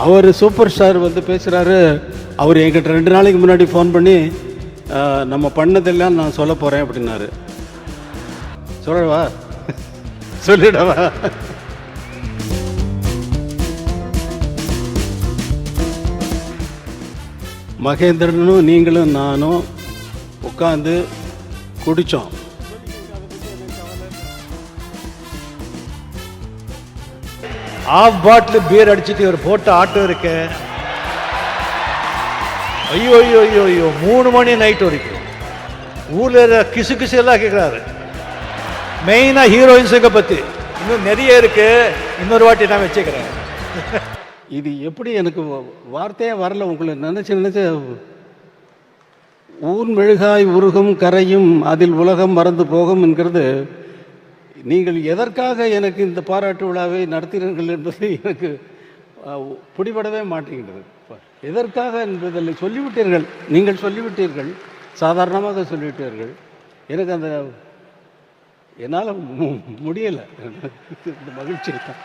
அவர் super star வந்து பேசுகிறாரு அவர் என்கிட்ட ரெண்டு நாளைக்கு முன்னாடி ஃபோன் பண்ணி நம்ம பண்ணதெல்லாம் நான் சொல்ல போகிறேன் அப்படின்னாரு. சொல்லவா? சொல்லிடவா? மகேந்திரனும் நீங்களும் நானும் உட்காந்து குடித்தோம் ஆஃப் பாட்டில் பியர் அடிச்சுட்டு இவர் போட்ட ஆட்டோ இருக்கு. ஐயோ ஐயோ ஐயோ ஐயோ மூணு மணி நைட் வரைக்கும். ஊரில் இருக்கிற கிசு கிசு எல்லாம் கேட்குறாரு மெயினாக ஹீரோயின்ஸுங்க பற்றி இன்னும் நிறைய இருக்கு. இன்னொரு வாட்டி நான் வச்சுக்கிறேன். இது எப்படி எனக்கு வார்த்தையே வரல. உங்களை நினச்சி நினச்சி. ஊன் மெழுகாய் உருகும் கரையும் அதில் உலகம் மறந்து போகும் என்கிறது நீங்கள் எதற்காக எனக்கு இந்த பாராட்டு விழாவை நடத்தினீர்கள் என்பது எனக்கு பிடிபடவே மாட்டேங்கிறது எதற்காக என்பதில் சொல்லிவிட்டீர்கள் நீங்கள் சொல்லிவிட்டீர்கள் சாதாரணமாக சொல்லிவிட்டீர்கள். எனக்கு அந்த என்னால் முடியலை. இந்த மகிழ்ச்சி. தான்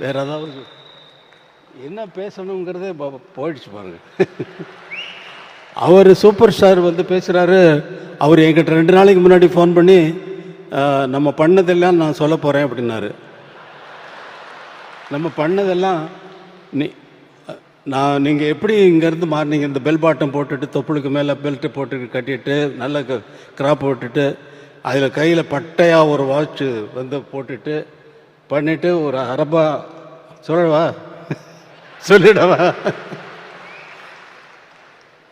வேற ஏதாவது என்ன பேசணுங்கிறதே போயிடுச்சு பாருங்கள் அவர் சூப்பர் ஸ்டார் வந்து பேசுகிறாரு அவர் என்கிட்ட ரெண்டு நாளைக்கு முன்னாடி ஃபோன் பண்ணி நம்ம பண்ணதெல்லாம் நான் சொல்ல போகிறேன் அப்படின்னாரு. நம்ம பண்ணதெல்லாம் நீ நான் நீங்கள் எப்படி இங்கேருந்து மாறினீங்க? இந்த பெல் பாட்டம் போட்டுட்டு தொப்புளுக்கு மேலே பெல்ட்டு போட்டு கட்டிட்டு நல்ல கிராப் போட்டுட்டு அதில் கையில் பட்டையாக ஒரு வாட்ச்சு வந்து போட்டுட்டு பண்ணிவிட்டு ஒரு அரபா சொல்லவா? சொல்லிடவா?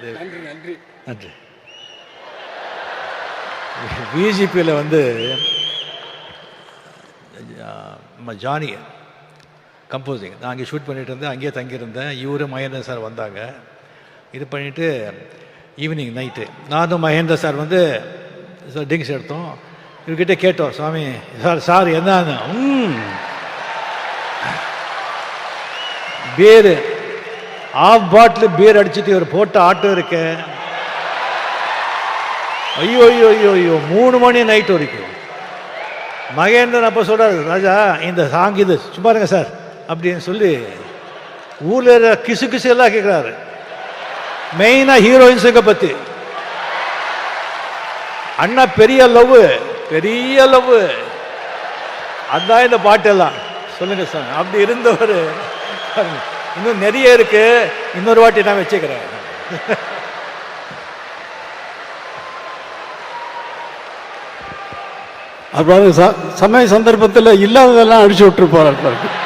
நன்றி பிஜேபியில் வந்து நம்ம ஜானி கம்போசிங் நான் அங்கே ஷூட் பண்ணிட்டு இருந்தேன் அங்கேயே தங்கியிருந்தேன். இவரு மகேந்திர சார் வந்தாங்க. இது பண்ணிவிட்டு ஈவினிங் நைட்டு நானும் மகேந்திர சார் வந்து சார் ட்ரிங்க்ஸ் எடுத்தோம். இவர்கிட்ட கேட்டோம் சுவாமி சார் சார் என்னன்னு? ம் பீர் ஆஃப் பாட்டில் பீர் அடிச்சுட்டு இவர் போட்ட ஆட்டோ இருக்க. ஐயோ ஐயோ ஐயோ ஐயோ மூணு மணி நைட் வரைக்கும். மகேந்திரன் அப்போ சொல்கிறார் ராஜா இந்த சாங் இது சும்மா இருங்க சார் அப்படின்னு சொல்லி ஊரில் இருக்கிற கிசு கிசு எல்லாம் கேட்குறாரு மெயினாக ஹீரோயின்ஸுங்க பற்றி அண்ணா பெரிய லவ் பெரிய லவ் அதான் இந்த பாட்டெல்லாம். சொல்லுங்க சார் அப்படி இருந்தவர். பாருங்க. இன்னும் நிறைய இருக்கு. இன்னொரு வாட்டி நான் வச்சுக்கிறேன். அப்புறம் ச- சமய சந்தர்ப்பத்தில் இல்லாததெல்லாம் அடிச்சு விட்டு